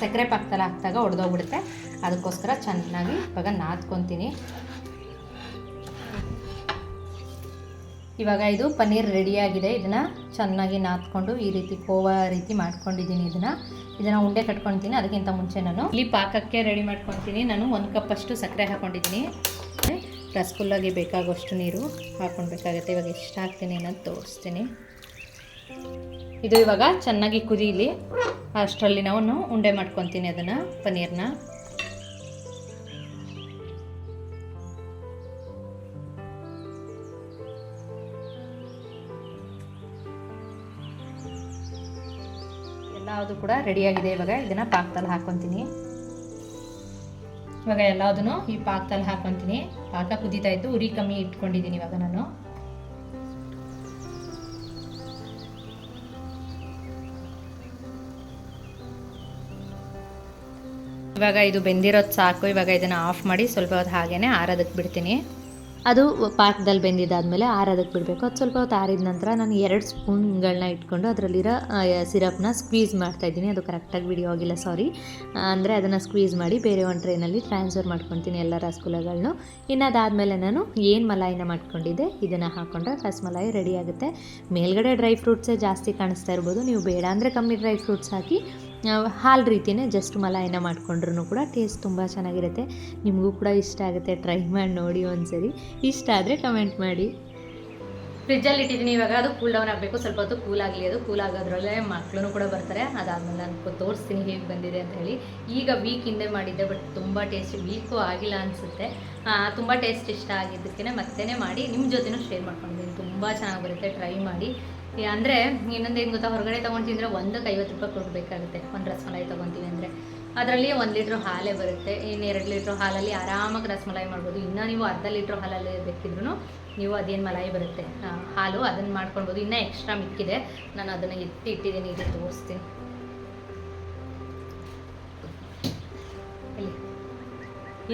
ಸಕ್ಕರೆ ಪಾಕದಲ್ಲಿ ಹಾಕಿದಾಗ ಒಡೆದೋಗ್ಬಿಡುತ್ತೆ. ಅದಕ್ಕೋಸ್ಕರ ಚೆನ್ನಾಗಿ ಇವಾಗ ನಾದ್ಕೊತೀನಿ ಇವಾಗ ಇದು ಪನ್ನೀರ್ ರೆಡಿಯಾಗಿದೆ ಇದನ್ನು ಚೆನ್ನಾಗಿ ನಾದ್ಕೊಂಡು ಈ ರೀತಿ ಕೋವಾ ರೀತಿ ಮಾಡ್ಕೊಂಡಿದ್ದೀನಿ ಇದನ್ನು. ಇದನ್ನು ಉಂಡೆ ಕಟ್ಕೊತೀನಿ. ಅದಕ್ಕಿಂತ ಮುಂಚೆ ನಾನು ಇಲ್ಲಿ ಪಾಕಕ್ಕೆ ರೆಡಿ ಮಾಡ್ಕೊತೀನಿ. ನಾನು ಒಂದು ಕಪ್ಪಷ್ಟು ಸಕ್ಕರೆ ಹಾಕ್ಕೊಂಡಿದ್ದೀನಿ ರಸಗುಲ್ಲಾಗೆ ಬೇಕಾಗುವಷ್ಟು ನೀರು ಹಾಕ್ಕೊಳ್ಬೇಕಾಗತ್ತೆ. ಇವಾಗ ಎಷ್ಟು ಹಾಕ್ತೀನಿ ಅನ್ನೋದು ತೋರಿಸ್ತೀನಿ. ಇದು ಇವಾಗ ಚೆನ್ನಾಗಿ ಕುದೀಲಿ, ಅಷ್ಟರಲ್ಲಿ ನಾವು ಉಂಡೆ ಮಾಡ್ಕೊತೀನಿ ಅದನ್ನು, ಪನ್ನೀರ್ನ. ಎಲ್ಲದು ಕೂಡ ರೆಡಿಯಾಗಿದೆ ಇವಾಗ. ಇದನ್ನು ಪಾಕದಲ್ಲಿ ಹಾಕ್ಕೊತೀನಿ. ಇವಾಗ ಎಲ್ಲದನ್ನು ಈ ಪಾಕದಲ್ಲಿ ಹಾಕೊತೀನಿ. ಪಾಕ ಕುದೀತಾ ಇತ್ತು, ಉರಿ ಕಮ್ಮಿ ಇಟ್ಕೊಂಡಿದ್ದೀನಿ ಇವಾಗ ನಾನು. ಇವಾಗ ಇದು ಬೆಂದಿರೋದು ಸಾಕು. ಇವಾಗ ಇದನ್ನು ಆಫ್ ಮಾಡಿ ಸ್ವಲ್ಪ ಹೊತ್ತು ಹಾಗೇನೆ ಆರೋದಕ್ಕೆ ಬಿಡ್ತೀನಿ. ಅದು ಪಾಕದಲ್ಲಿ ಬೆಂದಿದ್ದಾದಮೇಲೆ ಆರೋದಕ್ಕೆ ಬಿಡಬೇಕು. ಅದು ಸ್ವಲ್ಪ ಹೊತ್ತು ಆರಿದ ನಂತರ ನಾನು ಎರಡು ಸ್ಪೂನ್ಗಳನ್ನ ಇಟ್ಕೊಂಡು ಅದರಲ್ಲಿರೋ ಸಿರಪ್ನ ಸ್ಕ್ವೀಸ್ ಮಾಡ್ತಾ ಇದ್ದೀನಿ. ಅದು ಕರೆಕ್ಟಾಗಿ ವಿಡಿಯೋ ಆಗಿಲ್ಲ ಸಾರಿ ಅಂದರೆ ಅದನ್ನು ಸ್ಕ್ವೀಸ್ ಮಾಡಿ ಬೇರೆ ಒಂದು ಟ್ರೈನಲ್ಲಿ ಟ್ರಾನ್ಸ್ಫರ್ ಮಾಡ್ಕೊತೀನಿ ಎಲ್ಲ ರಸಗುಲ್ಲಗಳನ್ನು ಇನ್ನು ಅದಾದಮೇಲೆ ನಾನು ಏನು ಮಲಾಯಿನ ಮಾಡ್ಕೊಂಡಿದ್ದೆ, ಇದನ್ನು ಹಾಕ್ಕೊಂಡ್ರೆ ರಸಮಲಾಯಿ ರೆಡಿ ಆಗುತ್ತೆ. ಮೇಲ್ಗಡೆ ಡ್ರೈ ಫ್ರೂಟ್ಸೇ ಜಾಸ್ತಿ ಕಾಣಿಸ್ತಾ ಇರ್ಬೋದು. ನೀವು ಬೇಡ ಅಂದರೆ ಕಮ್ಮಿ ಡ್ರೈ ಫ್ರೂಟ್ಸ್ ಹಾಕಿ ಹಾಲು ರೀತಿಯೇ ಜಸ್ಟ್ ಮಲಾಯನ ಮಾಡ್ಕೊಂಡ್ರೂ ಕೂಡ ಟೇಸ್ಟ್ ತುಂಬ ಚೆನ್ನಾಗಿರುತ್ತೆ. ನಿಮಗೂ ಕೂಡ ಇಷ್ಟ ಆಗುತ್ತೆ. ಟ್ರೈ ಮಾಡಿ ನೋಡಿ ಒಂದ್ಸರಿ. ಇಷ್ಟ ಆದರೆ ಕಮೆಂಟ್ ಮಾಡಿ. ಫ್ರಿಜ್ಜಲ್ಲಿ ಇಟ್ಟಿದ್ದೀನಿ, ಇವಾಗ ಅದು ಕೂಲ್ ಡೌನ್ ಆಗಬೇಕು. ಸ್ವಲ್ಪ ಹೊತ್ತು ಕೂಲ್ ಆಗಲಿ, ಅದು ಕೂಲ್ ಆಗೋದ್ರಲ್ಲೇ ಮಕ್ಕಳು ಕೂಡ ಬರ್ತಾರೆ. ಅದಾದಮೇಲೆ ನಾನು ತೋರಿಸ್ತೀನಿ ಹೇಗೆ ಬಂದಿದೆ ಅಂತ ಹೇಳಿ. ಈಗ ವೀಕ್ ಹಿಂದೆ ಮಾಡಿದ್ದೆ ಬಟ್ ತುಂಬ ಟೇಸ್ಟ್ ವೀಕು ಆಗಿಲ್ಲ ಅನಿಸುತ್ತೆ. ತುಂಬ ಟೇಸ್ಟ್ ಇಷ್ಟ ಆಗಿದ್ದಕ್ಕೆ ಮತ್ತೆ ಮಾಡಿ ನಿಮ್ಮ ಜೊತೆನೂ ಶೇರ್ ಮಾಡ್ಕೊಂಡಿದ್ದೀನಿ. ತುಂಬ ಚೆನ್ನಾಗಿ ಬರುತ್ತೆ ಟ್ರೈ ಮಾಡಿ. ಅಂದರೆ ಇನ್ನೊಂದು ಏನು ಗೊತ್ತಾ, ಹೊರಗಡೆ ತೊಗೊಂಡು ತಿಂದರೆ ಒಂದಕ್ಕೆ ಐವತ್ತು ರೂಪಾಯಿ ಕೊಡಬೇಕಾಗುತ್ತೆ. ಒಂದು ರಸಮಲಾಯಿ ತೊಗೊತೀವಿ ಅಂದರೆ. ಅದರಲ್ಲಿ ಒಂದು ಲೀಟ್ರ್ ಹಾಲೇ ಬರುತ್ತೆ. ಇನ್ನು ಎರಡು ಲೀಟ್ರ್ ಹಾಲಲ್ಲಿ ಆರಾಮಾಗಿ ರಸಮಲಾಯಿ ಮಾಡ್ಬೋದು. ಇನ್ನೂ ನೀವು ಅರ್ಧ ಲೀಟ್ರ್ ಹಾಲಲ್ಲಿ ಬೇಕಿದ್ರು ನೀವು ಅದೇನು ಮಲಾಯಿ ಬರುತ್ತೆ. ಹಾಲು ಅದನ್ನು ಮಾಡ್ಕೊಳ್ಬೋದು. ಇನ್ನೂ ಎಕ್ಸ್ಟ್ರಾ ಮಿಕ್ಕಿದೆ. ನಾನು ಅದನ್ನು ಎತ್ತಿ ಇಟ್ಟಿದ್ದೀನಿ ಇದು ತೋರಿಸ್ತೀನಿ. ಇಲ್ಲಿ.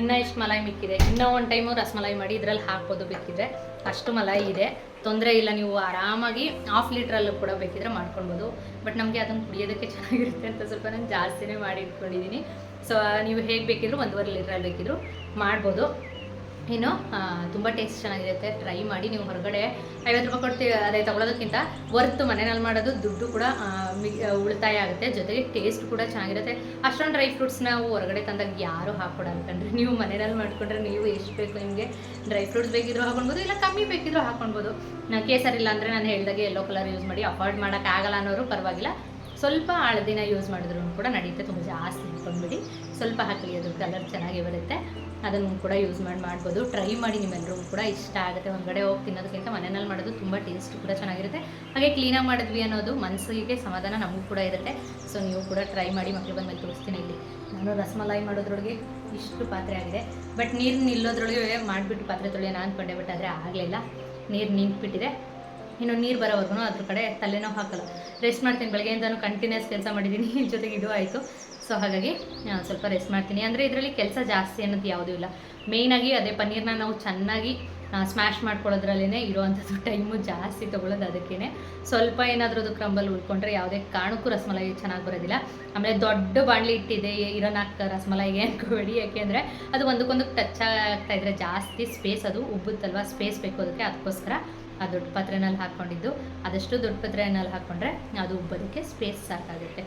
ಇನ್ನೂ ಎಷ್ಟು ಮಲಾಯಿ ಮಿಕ್ಕಿದೆ. ಇನ್ನೂ ಒಂದು ಟೈಮು ರಸಮಲಾಯಿ ಮಾಡಿ ಇದರಲ್ಲಿ ಹಾಕ್ಬೋದು ಬೇಕಿದ್ರೆ. ಅಷ್ಟು ಮಲಾಯಿ ಇದೆ. ತೊಂದರೆ ಇಲ್ಲ, ನೀವು ಆರಾಮಾಗಿ ಹಾಫ್ ಲೀಟ್ರಲ್ಲೂ ಕೂಡ ಬೇಕಿದ್ರೆ ಮಾಡ್ಕೊಳ್ಬೋದು. ಬಟ್ ನಮಗೆ ಅದನ್ನು ಕುಡಿಯೋದಕ್ಕೆ ಚೆನ್ನಾಗಿರುತ್ತೆ ಅಂತ ಸ್ವಲ್ಪ ನಾನು ಜಾಸ್ತಿನೇ ಮಾಡಿ ಇಟ್ಕೊಂಡಿದ್ದೀನಿ. ಸೊ ನೀವು ಹೇಗೆ ಬೇಕಿದ್ರು ಒಂದೂವರೆ ಲೀಟ್ರಲ್ಲಿ ಬೇಕಿದ್ರು ಮಾಡ್ಬೋದು. ಇನ್ನು ತುಂಬ ಟೇಸ್ಟ್ ಚೆನ್ನಾಗಿರುತ್ತೆ. ಟ್ರೈ ಮಾಡಿ ನೀವು ಹೊರಗಡೆ ಐವತ್ತು ರೂಪಾಯಿ ಕೊಡ್ತೀವಿ ಅದೇ ತಗೊಳ್ಳೋದಕ್ಕಿಂತ ವರ್ತು ಮನೆಯಲ್ಲಿ ಮಾಡೋದು ದುಡ್ಡು ಕೂಡ ಉಳಿತಾಯ ಆಗುತ್ತೆ. ಜೊತೆಗೆ ಟೇಸ್ಟ್ ಕೂಡ ಚೆನ್ನಾಗಿರುತ್ತೆ. ಅಷ್ಟೊಂದು ಡ್ರೈ ಫ್ರೂಟ್ಸ್ ನಾವು ಹೊರಗಡೆ ತಂದಾಗ ಯಾರು ಹಾಕ್ಕೊಡಲ್ಲ ಕಂಡ್ರೆ ನೀವು ಮನೆಯಲ್ಲಿ ಮಾಡ್ಕೊಂಡ್ರೆ ನೀವು ಎಷ್ಟು ಬೇಕು ನಿಮಗೆ? ಡ್ರೈ ಫ್ರೂಟ್ಸ್ ಬೇಕಿದ್ರು ಹಾಕೊಳ್ಬೋದು, ಇಲ್ಲ ಕಮ್ಮಿ ಬೇಕಿದ್ರು ಹಾಕೊಳ್ಬೋದು. ಕೇಸರಿ ಇಲ್ಲ ಅಂದರೆ ನಾನು ಹೇಳ್ದಾಗೆ ಎಲ್ಲೋ ಕಲರ್ ಯೂಸ್ ಮಾಡಿ ಅವಾಯ್ಡ್ ಮಾಡೋಕ್ಕಾಗಲ್ಲ ಅನ್ನೋರು ಪರವಾಗಿಲ್ಲ. ಸ್ವಲ್ಪ ಹಳದಿನ ಯೂಸ್ ಮಾಡಿದ್ರು ಕೂಡ ನಡೆಯುತ್ತೆ. ತುಂಬ ಜಾಸ್ತಿ ಹಾಕೊಂಡ್ಬಿಡಿ. ಸ್ವಲ್ಪ ಹಾಕಲಿ ಅದು ಕಲರ್ ಚೆನ್ನಾಗಿ ಬರುತ್ತೆ. ಅದನ್ನು ಕೂಡ ಯೂಸ್ ಮಾಡಿ, ಮಾಡ್ಬೋದು. ಟ್ರೈ ಮಾಡಿ ನಿಮ್ಮೆಲ್ಲರಿಗೂ ಕೂಡ ಇಷ್ಟ ಆಗುತ್ತೆ. ಹೊರಗಡೆ ಹೋಗಿ ತಿನ್ನೋದಕ್ಕಿಂತ ಮನೆಯಲ್ಲಿ ಮಾಡೋದು ತುಂಬ ಟೇಸ್ಟ್ ಕೂಡ ಚೆನ್ನಾಗಿರುತ್ತೆ. ಹಾಗೆ ಕ್ಲೀನಾಗಿ ಮಾಡಿದ್ವಿ ಅನ್ನೋದು ಮನಸ್ಸಿಗೆ ಸಮಾಧಾನ ನಮಗೂ ಕೂಡ ಇರುತ್ತೆ. ಸೊ ನೀವು ಕೂಡ ಟ್ರೈ ಮಾಡಿ ಮಕ್ಕಳು ಬಂದಮೇಲೆ ತೋರಿಸ್ತೀನಿ ಇಲ್ಲಿ. ನಾನು ರಸಮಲಾಯಿ ಮಾಡೋದ್ರೊಳಗೆ ಇಷ್ಟು ಪಾತ್ರೆ ಆಗಿದೆ. ಬಟ್ ನೀರು ನಿಲ್ಲೋದ್ರೊಳಗೆ ಮಾಡಿಬಿಟ್ಟು ಪಾತ್ರೆ ತೊಳೆಯೋಣ ಅಂದ್ಕೊಂಡೆ ಬಟ್ ಆದರೆ ಆಗಲಿಲ್ಲ ನೀರು ನಿಂತುಬಿಟ್ಟಿದೆ. ಇನ್ನು ನೀರು ಬರೋವರೆಗೂ ಅದ್ರ ಕಡೆ ತಲೆನೋವು ಹಾಕಲ್ಲ. ರೆಸ್ಟ್ ಮಾಡ್ತೀನಿ. ಬೆಳಗ್ಗೆಯಿಂದನೂ ಕಂಟಿನ್ಯೂಸ್ ಕೆಲಸ ಮಾಡಿದ್ದೀನಿ ಜೊತೆಗೆ ಇದು ಆಯಿತು. ಸೊ ಹಾಗಾಗಿ ಸ್ವಲ್ಪ ರೆಸ್ಟ್ ಮಾಡ್ತೀನಿ. ಅಂದರೆ ಇದರಲ್ಲಿ ಕೆಲಸ ಜಾಸ್ತಿ ಅನ್ನೋದು ಯಾವುದೂ ಇಲ್ಲ. ಮೇಯ್ನಾಗಿ ಅದೇ ಪನ್ನೀರ್ನ ನಾವು ಚೆನ್ನಾಗಿ ಸ್ಮ್ಯಾಶ್ ಮಾಡ್ಕೊಳ್ಳೋದ್ರಲ್ಲೇ ಇರೋವಂಥದ್ದು ಟೈಮು ಜಾಸ್ತಿ ತೊಗೊಳ್ಳೋದು ಅದಕ್ಕೇ ಸ್ವಲ್ಪ ಏನಾದರೂ ಅದು ಕ್ರಂಬಲ್ ಉಳ್ಕೊಂಡ್ರೆ ಯಾವುದೇ ಕಾರಣಕ್ಕೂ ರಸಮಲೈ ಚೆನ್ನಾಗಿ ಬರೋದಿಲ್ಲ. ಆಮೇಲೆ ದೊಡ್ಡ ಬಾಣಲಿ ಇಟ್ಟಿದೆ ಇರೋನಾಕ ರಸಮಲಾಯಿಗೆ ಅನ್ಕೋಬೇಡಿ ಯಾಕೆಂದರೆ ಅದು ಒಂದಕ್ಕೊಂದು ಟಚ್ ಆಗ್ತಾ ಇದ್ರೆ ಜಾಸ್ತಿ ಸ್ಪೇಸ್ ಅದು ಉಬ್ಬುತ್ತಲ್ವ? ಸ್ಪೇಸ್ ಬೇಕು ಅದಕ್ಕೆ. ಅದಕ್ಕೋಸ್ಕರ ಆ ದೊಡ್ಡ ಪಾತ್ರೆನಲ್ಲಿ ಹಾಕ್ಕೊಂಡಿದ್ದು ಆದಷ್ಟು ದೊಡ್ಡ ಪಾತ್ರೆನಲ್ಲಿ ಹಾಕ್ಕೊಂಡ್ರೆ ಅದು ಉಬ್ಬೋದಕ್ಕೆ ಸ್ಪೇಸ್ ಸಾಕಾಗುತ್ತೆ.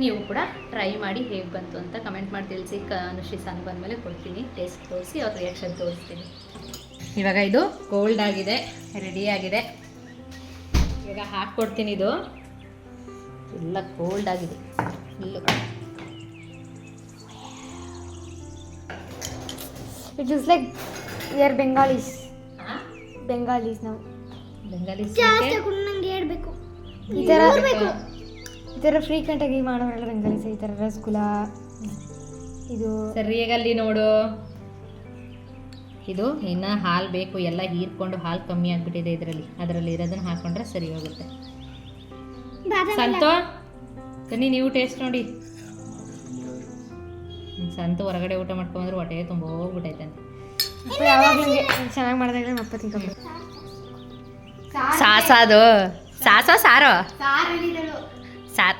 ನೀವು ಕೂಡ ಟ್ರೈ ಮಾಡಿ ಹೇಗೆ ಬಂತು ಅಂತ ಕಮೆಂಟ್ ಮಾಡಿ ತಿಳಿಸಿ. ಕ ಅನುಶ್ರೀ ಬಂದ ಬಂದಮೇಲೆ ಕೊಡ್ತೀನಿ. ಟೇಸ್ಟ್ ತೋರಿಸಿ ಅವ್ರ ರಿಯಾಕ್ಷನ್ ತೋರಿಸ್ತೀನಿ. ಇವಾಗ ಇದು ಕೋಲ್ಡ್ ಆಗಿದೆ ರೆಡಿ ಆಗಿದೆ. ಇವಾಗ ಹಾಕ್ಕೊಡ್ತೀನಿ ಇದು. ಎಲ್ಲ ಕೋಲ್ಡ್ ಆಗಿದೆ. Full it is like we are Bengalis Bengalis ನಾವು ಬೆಂಗಾಲೀಸ್ ನಂಗೆ ಹೇಳ್ಬೇಕು. ಈ ಥರ ಥರ ಫ್ರೀಕ್ವೆಂಟ್ ಆಗಿ ಮಾಡೋರೆಲ್ಲ ರಂಗೋಲಿ ಈ ಥರ ರಸಗುಲ್ಲ. ಇದು ಸರಿಯಾಗಿ ಅಲ್ಲಿ ನೋಡು. ಇದು ಇನ್ನು ಹಾಲು ಬೇಕು ಎಲ್ಲ ಹೀರ್ಕೊಂಡು ಹಾಲು ಕಮ್ಮಿ ಆಗಿಬಿಟ್ಟಿದೆ ಇದರಲ್ಲಿ. ಅದರಲ್ಲಿ ಇರೋದನ್ನ ಹಾಕೊಂಡ್ರೆ ಸರಿ ಹೋಗುತ್ತೆ. ಸಂತೋ ಬನ್ನಿ ನೀವು ಟೇಸ್ಟ್ ನೋಡಿ. ಸಂತು ಹೊರಗಡೆ ಊಟ ಮಾಡ್ಕೊಂಡ್ರೆ ಹೊಟ್ಟೆ ತುಂಬ ಹೋಗ್ಬಿಟ್ಟೈತೆ ಚೆನ್ನಾಗಿ ಮಾಡಿದಾಗಲೇ ನಮ್ಮ ಅಪ್ಪ ತಿನ್ಕೊಂಡು ಸಾಸ ಅದು ಸಾಸ ಸಾರು? ಸಾರ್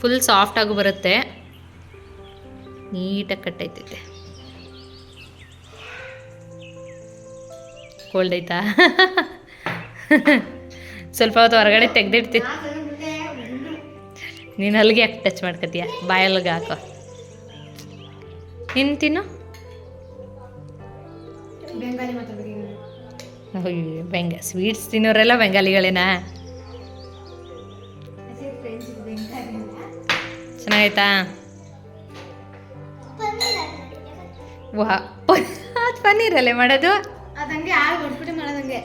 ಫುಲ್ ಸಾಫ್ಟಾಗೂ ಬರುತ್ತೆ. ನೀಟಾಗಿ ಕಟ್ಟೈತೈತೆ ಕೋಲ್ಡ್ ಐತಾ ಸ್ವಲ್ಪ ಹೊತ್ತು ಹೊರಗಡೆ ತೆಗ್ದಿಡ್ತಿ. ನೀನು ಅಲ್ಲಿಗೆ ಯಾಕೆ ಟಚ್ ಮಾಡ್ಕೊತೀಯ ಬಾಯಲ್ಲಿಗೆ ಹಾಕೋ. ನಿನ್ ತಿನ್ನು. ಬೆಂಗಾಲಿ ಸ್ವೀಟ್ಸ್ ತಿನ್ನೋರೆಲ್ಲ ಬೆಂಗಾಲಿಗಳೇನಾ? ಚೆನ್ನಾಗೈತಾ ವಾ ಅದು ಪನ್ನೀರಲ್ಲೇ ಮಾಡೋದು? ಅದಂಗೆ ಹಾಲು ಹೊಡ್ಬಿಟ್ಟು ಮಾಡೋದಂಗೆ.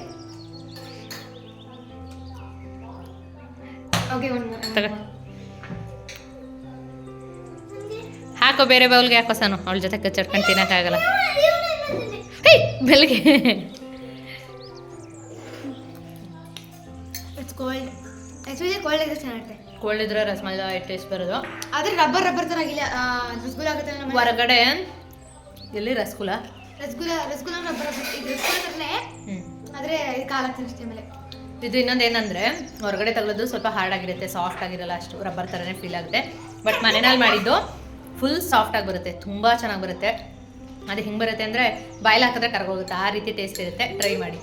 ಹಾಕೋ ಬೇರೆ ಬೌಲ್ಗೆ ಹಾಕೋ ಸಾನು. ಅವಳ ಜೊತೆ ಕಚ್ಚಡ್ಕೊಂಡು ತಿನ್ನೋಕ್ಕಾಗಲ್ಲ. ಹೇ ಬೆಳಗ್ಗೆ ಇಟ್ಸ್ ಕೋಲ್ಡ್ ಆ್ಯಕ್ಚುಲಿ ಕೋಲ್ಡ್ ಚೆನ್ನಾಗಿರುತ್ತೆ ಕೋಲ್ಡ್ ಇದ್ರೆ ರಸಮಲ್ಲ ಟೇಸ್ಟ್ ಬರೋದು. ಆದ್ರೆ ರಬ್ಬರ್ ರಬ್ಬರ್ ತರ ಆಗಿಲ್ಲ ರಸಗುಲ್ಲ ಆಗುತ್ತೆ ನಮ್ಮ ಹೊರಗಡೆ ಎಲ್ಲಿ ರಸಗುಲ್ಲ ರಸಗುಲ್ಲ ರಸಗುಲ್ಲ ರಬ್ಬರ್ ಇದು ರಸಗುಲ್ಲ ತರನೇ ಆದ್ರೆ ಇದು ಕಾಲಾಗ್ತದೆ ಅಷ್ಟೇ ಮೇಲೆ ಇದು ಇನ್ನೊಂದು ಏನಂದ್ರೆ ಹೊರಗಡೆ ತಗೊಳ್ಳೋದು ಸ್ವಲ್ಪ ಹಾರ್ಡ್ ಆಗಿರುತ್ತೆ ಸಾಫ್ಟ್ ಆಗಿರಲ್ಲ ಅಷ್ಟು ರಬ್ಬರ್ ಥರನೇ ಫೀಲ್ ಆಗುತ್ತೆ. ಬಟ್ ಮನೆಯಲ್ಲಿ ಮಾಡಿದ್ದು ಫುಲ್ ಸಾಫ್ಟ್ ಆಗಿ ಬರುತ್ತೆ ತುಂಬ ಚೆನ್ನಾಗಿ ಬರುತ್ತೆ. ಅದು ಹಿಂಗೆ ಬರುತ್ತೆ ಅಂದರೆ ಬಾಯ್ಲ್ ಹಾಕಿದ್ರೆ ಕರ್ಗೋಗುತ್ತೆ ಆ ರೀತಿ ಟೇಸ್ಟ್ ಇರುತ್ತೆ. ಟ್ರೈ ಮಾಡಿ.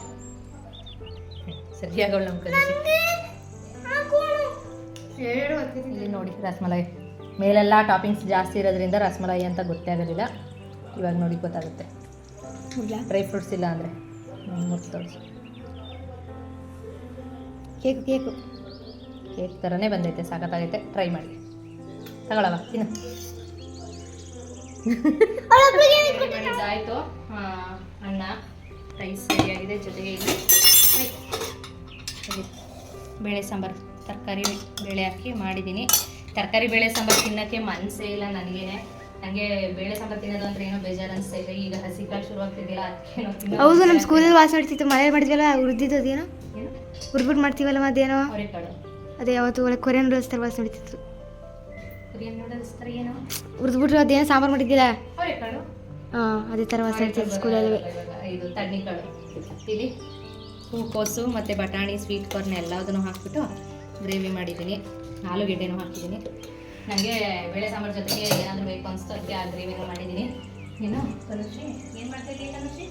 ಸರಿಯಾಗಿ ನಮ್ಮ ಕಲಿಸಿ ಇಲ್ಲಿ ನೋಡಿ ರಸಮಲೈ ಮೇಲೆಲ್ಲ ಟಾಪಿಂಗ್ಸ್ ಜಾಸ್ತಿ ಇರೋದ್ರಿಂದ ರಸಮಲೈ ಅಂತ ಗೊತ್ತೇ ಆಗೋದಿಲ್ಲ ಇವಾಗ ನೋಡಿ ಗೊತ್ತಾಗುತ್ತೆ. ಡ್ರೈ ಫ್ರೂಟ್ಸ್ ಇಲ್ಲ ಅಂದರೆ. Cake cake cake. ಕೇಕ್ ಥರನೇ ಬಂದೈತೆ ಸಾಕತ್ತಾಗೈತೆ. ಟ್ರೈ ಮಾಡಿ. ತಗೊಳವ ತಿನ್ನು. ಆಯಿತು. ಅನ್ನ ರೈಸ್ ಸರಿಯಾಗಿದೆ ಜೊತೆಗೆ ಇಲ್ಲಿ. ಬೇಳೆ ಸಾಂಬಾರು. ತರಕಾರಿ ಬೇಳೆ ಹಾಕಿ ಮಾಡಿದ್ದೀನಿ. ತರಕಾರಿ ಬೇಳೆ ಸಾಂಬಾರು ತಿನ್ನೋಕ್ಕೆ ಮನಸ್ಸೇ ಇಲ್ಲ ನನಗೇನೆ. ನನಗೆ ಬೇಳೆ ಸಾಂಬಾರು ತಿನ್ನೋದು ಅಂದ್ರೆ ಏನೋ ಬೇಜಾರು ಅನಿಸ್ತಾ ಇದೆ ಈಗ ಹಸಿ ಕಾಳು ಶುರು ಆಗ್ತಿದ್ದಿಲ್ಲ ಅದಕ್ಕೆ ಹೌದು ನಮ್ಮ ಸ್ಕೂಲಲ್ಲಿ ವಾಸ ಮಾಡ್ತಿತ್ತು ಮಳೆ ಮಾಡಿದ್ವಲ್ಲ ಉರ್ದಿದ್ದು ಅದೇನೋ? ಉರ್ಬಿಟ್ಟು ಮಾಡ್ತೀವಲ್ಲ ಅವರೆಕಾಳು. ಅದೇ ಯಾವತ್ತು ಒಳ್ಳೆ ಕೊರಿಯನ್ ರೋಸ್ ಥರ ವಾಸ ನಡೀತಿತ್ತು ಕೊರಿಯನ್ ನೂಡಲ್ಸ್ ಥರ ಏನೋ? ಉರ್ದ್ಬಿಟ್ರು ಅದೇನೋ ಸಾಂಬಾರು ಮಾಡಿದ್ದಿಲ್ಲ ಹಾಂ ಅದೇ ಥರ ವಾಸ ನಡೀತಿತ್ತು ಸ್ಕೂಲಲ್ಲಿ ಇದು ತಣ್ಣಿಕಾಳು ಇಲ್ಲಿ? ಹೂಕೋಸು ಮತ್ತು ಬಟಾಣಿ ಸ್ವೀಟ್ ಕಾರ್ನ್ ಎಲ್ಲದನ್ನು ಹಾಕ್ಬಿಟ್ಟು ಗ್ರೇವಿ ಮಾಡಿದ್ದೀನಿ ಆಲೂಗೆಡ್ಡೆನೂ ಹಾಕಿದ್ದೀನಿ. ನನಗೆ ಬೇಳೆ ಸಾಂಬಾರು ಜೊತೆಗೆ ಏನಾದರೂ ಬೇಕು ಅನಿಸ್ತು ಅದಕ್ಕೆ ಆ ಗ್ರೇವಿನೂ ಮಾಡಿದ್ದೀನಿ. ಏನು ಕನುಶ್ರೀ ಏನು ಮಾಡ್ತಾಯಿದ್ದೀನಿ ಕನುಶ್ರೀ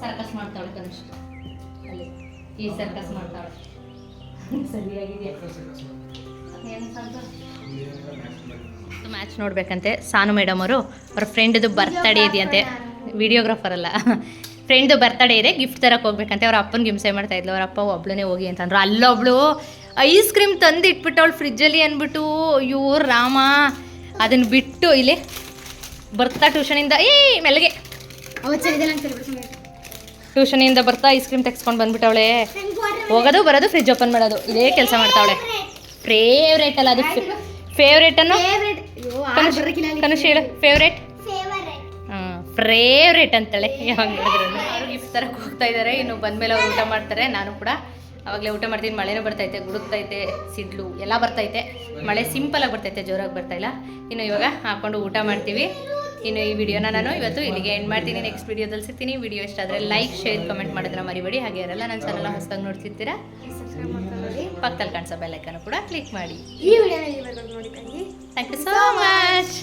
ಸರ್ಕಸ್ ಮಾಡ್ತಾಳೆ ಕನುಶ್ರೀ ಅಲ್ಲಿ ಈ ಸರ್ಕಸ್ ಮಾಡ್ತಾಳೆ ಸರಿಯಾಗಿದೆಯಾ? ಏನು ಸಂತೋಷ ಮ್ಯಾಚ್ ನೋಡ್ಬೇಕಂತೆ. ಸಾನು ಮೇಡಮ್ ಅವರು ಅವ್ರ ಫ್ರೆಂಡ್ದು ಬರ್ತಡೇ ಇದೆಯಂತೆ. ವಿಡಿಯೋಗ್ರಾಫರ್ ಅಲ್ಲ. ಫ್ರೆಂಡ್ದು ಬರ್ತಡೇ ಇದೆ ಗಿಫ್ಟ್ ತರಕ್ಕೆ ಹೋಗ್ಬೇಕಂತೆ. ಅವ್ರ ಅಪ್ಪನ ಹಿಂಸೆ ಮಾಡ್ತಾ ಇದ್ಲು. ಅವ್ರ ಅಪ್ಪ ಒಬ್ಳನೇ ಹೋಗಿ ಅಂತಂದ್ರು ಅಲ್ಲೊಬ್ಳು ಐಸ್ ಕ್ರೀಮ್ ತಂದು ಇಟ್ಬಿಟ್ಟು ಅವಳು ಫ್ರಿಜ್ಜಲ್ಲಿ ಅಂದ್ಬಿಟ್ಟು ಅಯ್ಯೋ ರಾಮ ಅದನ್ನು ಬಿಟ್ಟು ಇಲ್ಲಿ ಬರ್ತಾ ಟ್ಯೂಷನಿಂದ ಏ ಮೆಲ್ಲಗೆ. ಟ್ಯೂಷನಿಂದ ಬರ್ತಾ ಐಸ್ ಕ್ರೀಮ್ ತೆಗ್ಸ್ಕೊಂಡು ಬಂದ್ಬಿಟ್ಟವಳೆ ಹೋಗೋದು ಬರೋದು ಫ್ರಿಜ್ ಓಪನ್ ಮಾಡೋದು. ಇದೇ ಕೆಲಸ ಮಾಡ್ತಾವಳೆ ಫೇವ್ರೇಟ್ ಅಲ್ಲ ಅದು. ಫೇವ್ರೇಟ್ ಅನ್ನು ಫೇವ್ರೇಟ್ ಅಯ್ಯೋ ಕನುಷ್ ಹೇಳು. ಫೇವ್ರೇಟ್ ಫೇವ್ರೇಟ್ ಅಂತಾಳೆ ಯಾವಾಗ ನೋಡಿದ್ರು ಅವರು ಗಿಫ್ಟ್ ತರಕ್ಕೆ ಹೋಗ್ತಾ ಇದ್ದಾರೆ ಇನ್ನು ಬಂದಮೇಲೆ ಅವ್ರು ಊಟ ಮಾಡ್ತಾರೆ ನಾನು ಕೂಡ. ಅವಾಗಲೇ ಊಟ ಮಾಡ್ತೀನಿ ಮಳೆನೂ ಬರ್ತೈತೆ ಗುಡುಕ್ತೈತೆ ಸಿಡ್ಲು ಎಲ್ಲ ಬರ್ತೈತೆ ಮಳೆ ಸಿಂಪಲಾಗಿ ಬರ್ತೈತೆ ಜೋರಾಗಿ ಬರ್ತಾಯಿಲ್ಲ ಇನ್ನು ಇವಾಗ ಹಾಕ್ಕೊಂಡು ಊಟ ಮಾಡ್ತೀವಿ. ಇನ್ನು ಈ ವಿಡಿಯೋನ ನಾನು ಇವತ್ತು ಇಲ್ಲಿಗೆ ಎಂಡ್ ಮಾಡ್ತೀನಿ. ನೆಕ್ಸ್ಟ್ ವಿಡಿಯೋದಲ್ಲಿ ಸಿಗ್ತೀನಿ. ವಿಡಿಯೋ ಇಷ್ಟ ಆದರೆ ಲೈಕ್ ಶೇರ್ ಕಮೆಂಟ್ ಮಾಡಿದ್ರೆ ಮರಿಬೇಡಿ. ಹಾಗೆ ಯಾರೆಲ್ಲ ನನ್ನ ಚಾನಲ್ ಹೊಸದಾಗಿ ನೋಡ್ತಿರ್ತೀರಾ ಪಕ್ಕದಲ್ಲಿ ಕಾಣಿಸೋ ಬೆಲ್ಲೈಕನ್ನು ಕೂಡ ಕ್ಲಿಕ್ ಮಾಡಿ. Thank you so much